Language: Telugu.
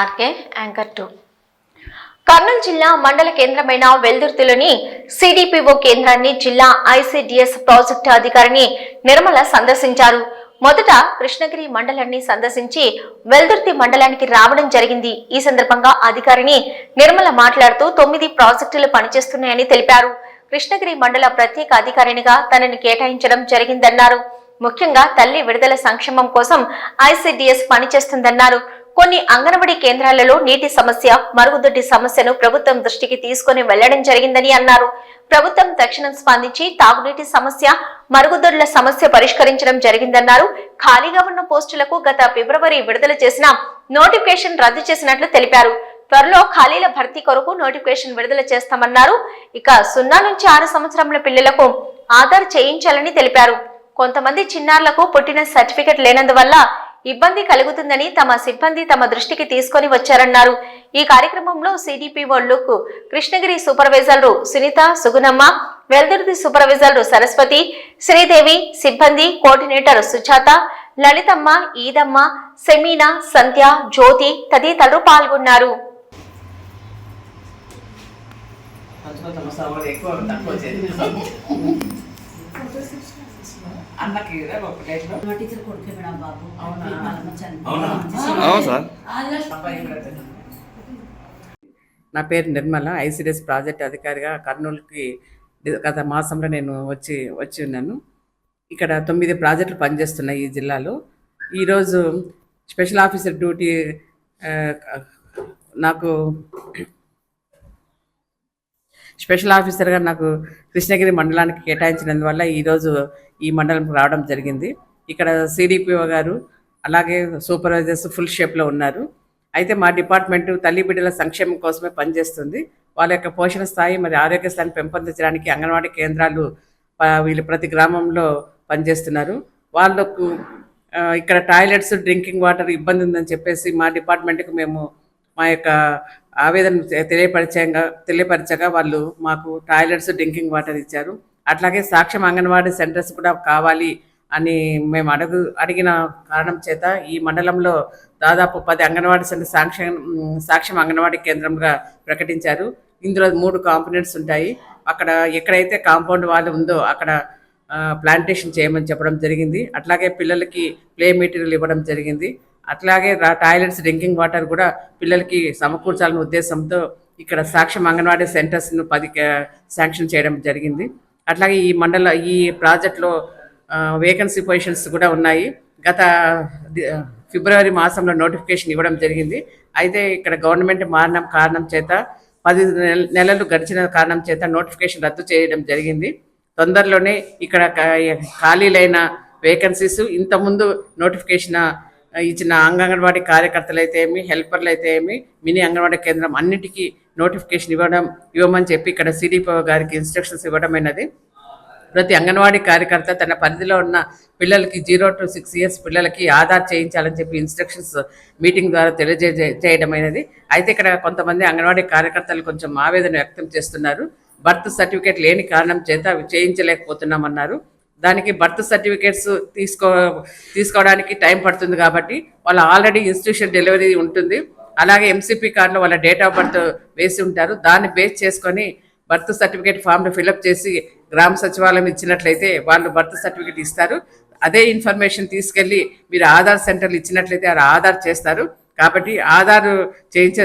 RK anchor two. కర్నూలు జిల్లా మండల కేంద్రమైన వెల్దుర్తిలోని సిడిపిఓ కేంద్రాన్ని జిల్లా ఐసిడిఎస్ ప్రాజెక్టు అధికారిని నిర్మల సందర్శించారు. మొదట కృష్ణగిరి మండలాన్ని సందర్శించి వెల్దుర్తి మండలానికి రావడం జరిగింది. ఈ సందర్భంగా అధికారిని నిర్మల మాట్లాడుతూ తొమ్మిది ప్రాజెక్టులు పనిచేస్తున్నాయని తెలిపారు. కృష్ణగిరి మండల ప్రత్యేక అధికారినిగా తనని కేటాయించడం జరిగిందన్నారు. ముఖ్యంగా తల్లి విడుదల సంక్షేమం కోసం ఐసిడిఎస్ పనిచేస్తుందన్నారు. కొన్ని అంగన్వాడీ కేంద్రాలలో నీటి సమస్య మరుగుదొడ్డి సమస్యను ప్రభుత్వం దృష్టికి తీసుకుని వెళ్ళడం జరిగిందని అన్నారు. ప్రభుత్వం తక్షణం స్పందించి తాగునీటి సమస్య మరుగుదొడ్ల సమస్య పరిష్కరించడం జరిగిందన్నారు. ఖాళీగా ఉన్న పోస్టులకు గత ఫిబ్రవరి విడుదల చేసిన నోటిఫికేషన్ రద్దు చేసినట్లు తెలిపారు. త్వరలో ఖాళీల భర్తీ కొరకు నోటిఫికేషన్ విడుదల చేస్తామన్నారు. ఇక సున్నా నుంచి ఆరు సంవత్సరముల పిల్లలకు ఆధార్ చేయించాలని తెలిపారు. కొంతమంది చిన్నారులకు పుట్టిన సర్టిఫికెట్ లేనందువల్ల ఇబ్బంది కలుగుతుందని తమ సిబ్బంది తమ దృష్టికి తీసుకొని వచ్చారన్నారు. ఈ కార్యక్రమంలో సిడిపిఓ లుక్ కృష్ణగిరి సూపర్వైజర్లు సునీత సుగుణమ్మ వెల్దుర్తి సూపర్వైజర్లు సరస్వతి శ్రీదేవి సిబ్బంది కోఆర్డినేటర్ సుజాత లలితమ్మ ఈదమ్మ సెమీనా సంధ్య జ్యోతి తదితరులు పాల్గొన్నారు. ఎక్కువ అన్నకి ఒక డేట్లో మా టీచర్ కొడుకే మేడం బాబు అవునా? వాళ్ళమ్మ చనిపోయింది. అవునా? అవును సార్. నా పేరు నిర్మల ఐసిడిఎస్ ప్రాజెక్ట్ అధికారిగా కర్నూలుకి గత మాసంలో నేను వచ్చి వచ్చి ఉన్నాను ఇక్కడ తొమ్మిది ప్రాజెక్టులు పనిచేస్తున్నాయి ఈ జిల్లాలో ఈరోజు స్పెషల్ ఆఫీసర్ డ్యూటీ నాకు స్పెషల్ ఆఫీసర్గా నాకు కృష్ణగిరి మండలానికి కేటాయించినందువల్ల ఈరోజు ఈ మండలం రావడం జరిగింది. ఇక్కడ సిడిపిఓ గారు అలాగే సూపర్వైజర్స్ ఫుల్ షేప్లో ఉన్నారు. అయితే మా డిపార్ట్మెంట్ తల్లి బిడ్డల సంక్షేమం కోసమే పనిచేస్తుంది. వాళ్ళ యొక్క పోషణ స్థాయి మరి ఆరోగ్య స్థాయిని పెంపొందించడానికి అంగన్వాడీ కేంద్రాలు వీళ్ళు ప్రతి గ్రామంలో పనిచేస్తున్నారు. వాళ్ళకు ఇక్కడ టాయిలెట్స్ డ్రింకింగ్ వాటర్ ఇబ్బంది ఉందని చెప్పేసి మా డిపార్ట్మెంట్కి మేము మా యొక్క ఆవేదన తె- తెలియపరిచగా తెలియపరచగా వాళ్ళు మాకు టాయిలెట్స్ డ్రింకింగ్ వాటర్ ఇచ్చారు. అట్లాగే సాక్ష్యం అంగన్వాడీ సెంటర్స్ కూడా కావాలి అని మేము అడుగు అడిగిన కారణం చేత ఈ మండలంలో దాదాపు పది అంగన్వాడీ సెంటర్ సాక్ష్యం సాక్ష్యం అంగన్వాడీ కేంద్రంగా ప్రకటించారు. ఇందులో మూడు కాంపోనెంట్స్ ఉంటాయి. అక్కడ ఎక్కడైతే కాంపౌండ్ వాళ్ళు ఉందో అక్కడ ప్లాంటేషన్ చేయమని చెప్పడం జరిగింది. అట్లాగే పిల్లలకి ప్లే మెటీరియల్ ఇవ్వడం జరిగింది. అట్లాగే రా- టాయిలెట్స్ డ్రింకింగ్ వాటర్ కూడా పిల్లలకి సమకూర్చాలనే ఉద్దేశంతో ఇక్కడ సాక్ష్యం అంగన్వాడీ సెంటర్స్ను పది శాంక్షన్ చేయడం జరిగింది. అట్లాగే ఈ మండల ఈ ప్రాజెక్ట్లో వేకెన్సీ పొజిషన్స్ కూడా ఉన్నాయి. గత ఫిబ్రవరి మాసంలో నోటిఫికేషన్ ఇవ్వడం జరిగింది. అయితే ఇక్కడ గవర్నమెంట్ మారడం కారణం చేత పది నెల- నెలలు గడిచిన కారణం చేత నోటిఫికేషన్ రద్దు చేయడం జరిగింది. తొందరలోనే ఇక్కడ ఖాళీలైన వేకెన్సీస్ ఇంతకుముందు నోటిఫికేషన్ ఇచ్చిన అంగన్వాడీ కార్యకర్తలు అయితే ఏమి హెల్పర్లు అయితే ఏమి మినీ అంగన్వాడీ కేంద్రం అన్నిటికీ నోటిఫికేషన్ ఇవ్వడం ఇవ్వమని చెప్పి ఇక్కడ సిడిపో గారికి ఇన్స్ట్రక్షన్స్ ఇవ్వడమైనది ప్రతి అంగన్వాడీ కార్యకర్త తన పరిధిలో ఉన్న పిల్లలకి జీరో టు సిక్స్ ఇయర్స్ పిల్లలకి ఆధార్ చేయించాలని చెప్పి ఇన్స్ట్రక్షన్స్ మీటింగ్ ద్వారా తెలియజే చేయడమైనది అయితే ఇక్కడ కొంతమంది అంగన్వాడీ కార్యకర్తలు కొంచెం ఆవేదన వ్యక్తం చేస్తున్నారు. బర్త్ సర్టిఫికేట్ లేని కారణం చేత అవి చేయించలేకపోతున్నామన్నారు. దానికి బర్త్ సర్టిఫికేట్స్ తీసుకో తీసుకోవడానికి టైం పడుతుంది కాబట్టి వాళ్ళ ఆల్రెడీ ఇన్స్టిట్యూషన్ డెలివరీ ఉంటుంది. అలాగే ఎంసీపీ కార్డులో వాళ్ళ డేట్ ఆఫ్ బర్త్ వేసి ఉంటారు. దాన్ని బేస్ చేసుకొని బర్త్ సర్టిఫికేట్ ఫామ్ను ఫిలప్ చేసి గ్రామ సచివాలయం ఇచ్చినట్లయితే వాళ్ళు బర్త్ సర్టిఫికేట్ ఇస్తారు. అదే ఇన్ఫర్మేషన్ తీసుకెళ్ళి మీరు ఆధార్ సెంటర్లు ఇచ్చినట్లయితే వాళ్ళు ఆధార్ చేస్తారు. కాబట్టి ఆధార్ చేయించే